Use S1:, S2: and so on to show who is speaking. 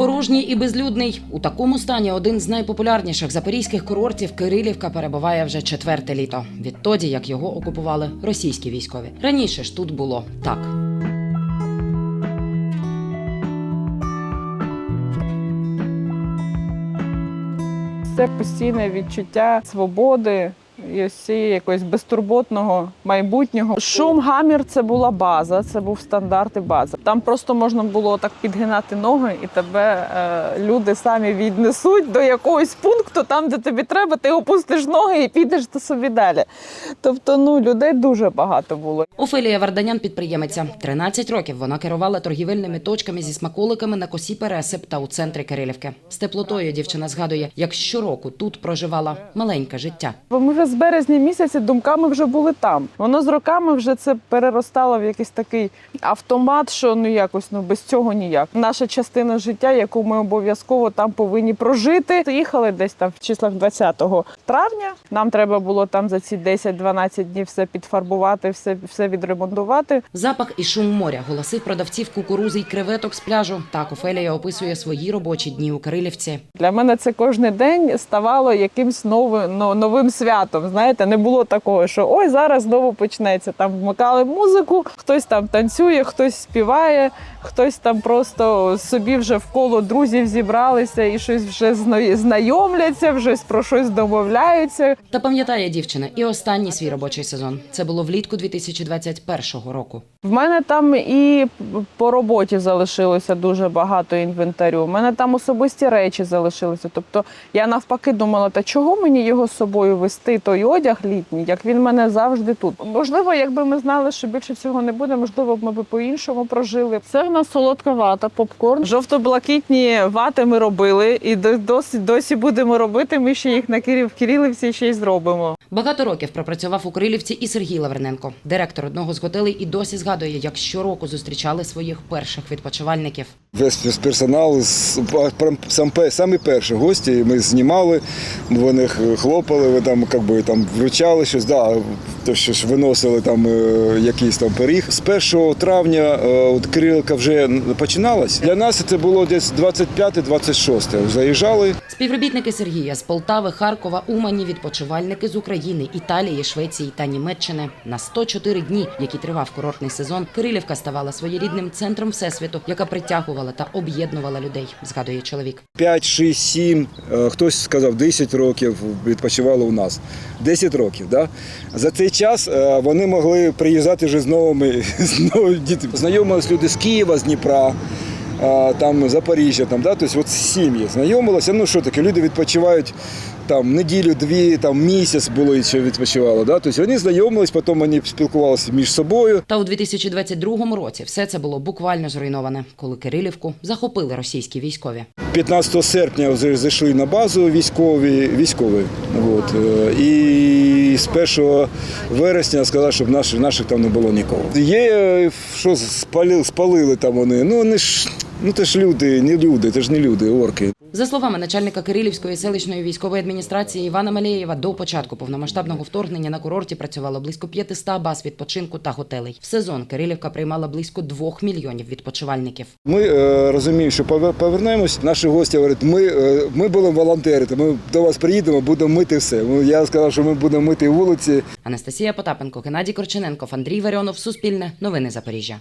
S1: Порожній і безлюдний у такому стані один з найпопулярніших запорізьких курортів Кирилівка перебуває вже четверте літо. Відтоді як його окупували російські військові. Раніше ж тут було так.
S2: Це постійне відчуття свободи і ось цієї якогось безтурботного майбутнього. Шум гамір це була база, це був стандарт і база. Там просто можна було так підгинати ноги, і тебе е, люди самі віднесуть до якогось пункту, там, де тобі треба, ти опустиш ноги і підеш до собі далі. Тобто, ну людей дуже багато було.
S1: Офелія Варданян підприємиця. 13 років вона керувала торгівельними точками зі смаколиками на косі Пересип та у центрі Кирилівки. З теплотою дівчина згадує, як щороку тут проживала маленьке життя.
S2: Бо ми вже з березня місяці думками вже були там. Воно з роками вже це переростало в якийсь такий автомат, що ну якось ну без цього ніяк. Наша частина життя, яку ми обов'язково там повинні прожити. Їхали десь там в числах 20 травня. Нам треба було там за ці 10-12 днів все підфарбувати, все, все відремонтувати.
S1: Запах і шум моря, голоси продавців кукурузи й креветок з пляжу. Так Офелія описує свої робочі дні у Кирилівці.
S2: Для мене це кожен день ставало якимсь новим новим святом. Знаєте, не було такого, що ой, зараз знову почнеться. Там вмикали музику, хтось там танцює, хтось співає, хтось там просто собі вже в коло друзів зібралися і щось вже зна- знайомляться, вже про щось домовляються.
S1: Та пам'ятає дівчина і останній свій робочий сезон. Це було влітку 2021 року.
S2: В мене там і по роботі залишилося дуже багато інвентарю. У мене там особисті речі залишилися. Тобто я навпаки думала, та чого мені його з собою вести, той одяг літній, як він мене завжди тут. Можливо, якби ми знали, що більше цього не буде, можливо, ми б по-іншому прожили. Це в нас солодка вата, попкорн. Жовто-блакитні вати ми робили, і до- досі досі будемо робити. Ми ще їх на Кирів в Кирилівці ще й зробимо.
S1: Багато років пропрацював у Крилівці і Сергій Лаврененко, директор одного з готелей, і досі згадує, як щороку зустрічали своїх перших відпочивальників.
S3: Весь персонал сам самі перші гості. Ми знімали, вони хлопали, ви там як би там вручали щось. Да, то що ж виносили там е, якийсь там пиріг. З 1 травня е, от Кирилка вже починалась. Для нас це було десь 25-26. Заїжджали.
S1: Співробітники Сергія з Полтави, Харкова, Умані, відпочивальники з України, Італії, Швеції та Німеччини. На 104 дні, які тривав курортний сезон, Кирилівка ставала своєрідним центром всесвіту, яка притягувала та об'єднувала людей. Згадує чоловік.
S3: 5, 6, 7, е, хтось сказав 10 років відпочивали у нас. 10 років. Да? За цей час е, вони могли приїжджати вже з новими, з новими дітьми. Знайомились люди з Києва, з Дніпра. е, Там Запоріжжя, там, да? тобто от сім'ї знайомилися. Ну що таке, люди відпочивають там неділю, дві, там місяць було що відпочивало. Да? Тобто вони знайомились, потім вони спілкувалися між собою.
S1: Та у 2022 році все це було буквально зруйноване, коли Кирилівку захопили російські військові.
S3: 15 серпня зайшли на базу військові, військові. От, е, і з 1 вересня сказали, щоб наших, наших там не було нікого. Є, е, що спалили, спалили там вони. Ну вони ж, ну це ж люди, не люди, це ж не люди, орки.
S1: За словами начальника Кирилівської селищної військової адміністрації Івана Малєєва, до початку повномасштабного вторгнення на курорті працювало близько 500 баз відпочинку та готелей. В сезон Кирилівка приймала близько 2 мільйонів відпочивальників.
S3: Ми е, розуміємо, що повер- повернемось. Наші гості говорять, ми, е, ми будемо волонтерити, ми до вас приїдемо, будемо мити все. Ну, Я сказав, що ми будемо мити вулиці.
S1: Анастасія Потапенко, Геннадій Корчененков, Андрій Варіонов, Суспільне, Новини Запоріжжя.